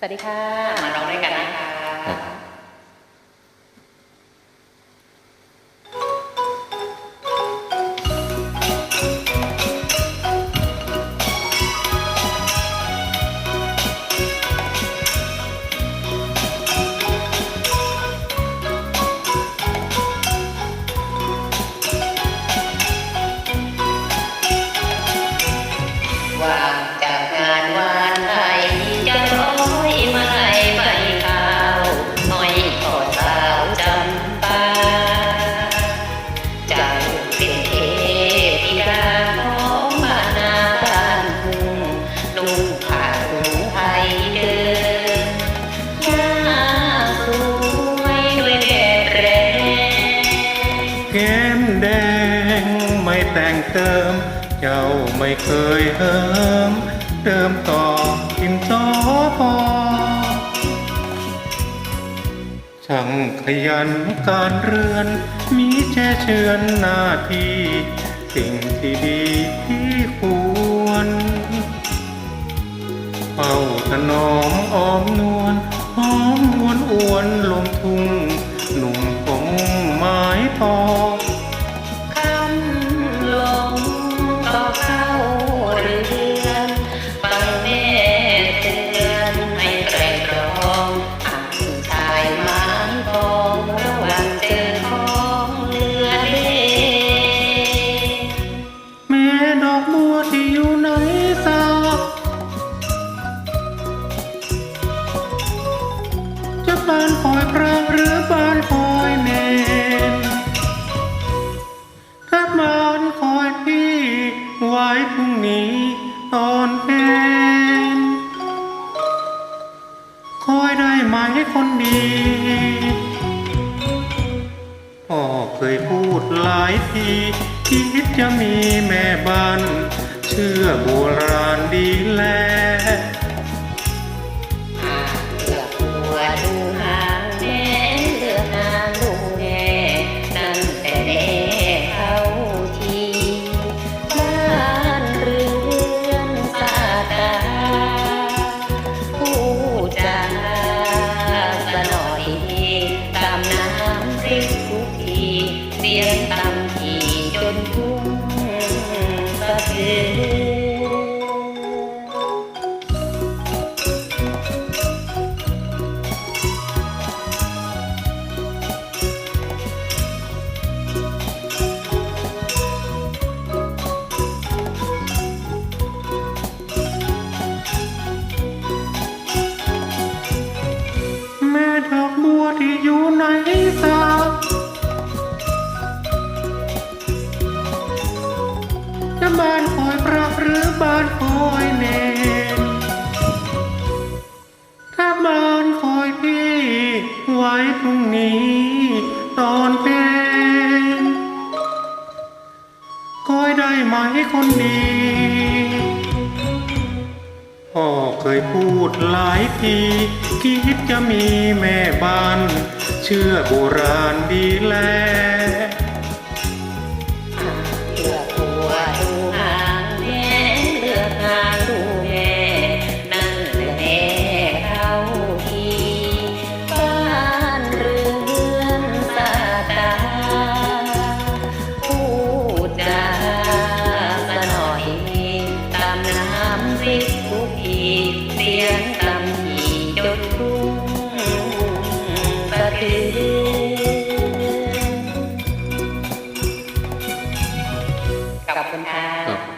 สวัสดีค่ะ มาร้องด้วยกันนะคะ เติม เจ้าไม่เคยเหิม เดิมต่อทิมจอพอช่างขยันการเรือน มีแช่เชือนหน้าที่ สิ่งที่ดีที่ควรเฝ้าถนอมอ้อมนวลหอมวนอวนลมานคอยพระหรือบ้านคอยเนนถ้าบานคอยพี่ไว้พรุ่งนี้ตอนเพนคอยได้ไหมคนดีพ่อเคยพูดหลายทีคิดจะมีแม่บ้าน เชื่อโบราณดีแล อ ได้ไหมคนดีพ่อเคยพูดหลายทีคิดจะมีแม่บ้าน เชื่อโบราณดีแลเอนขอบคุณค่ะ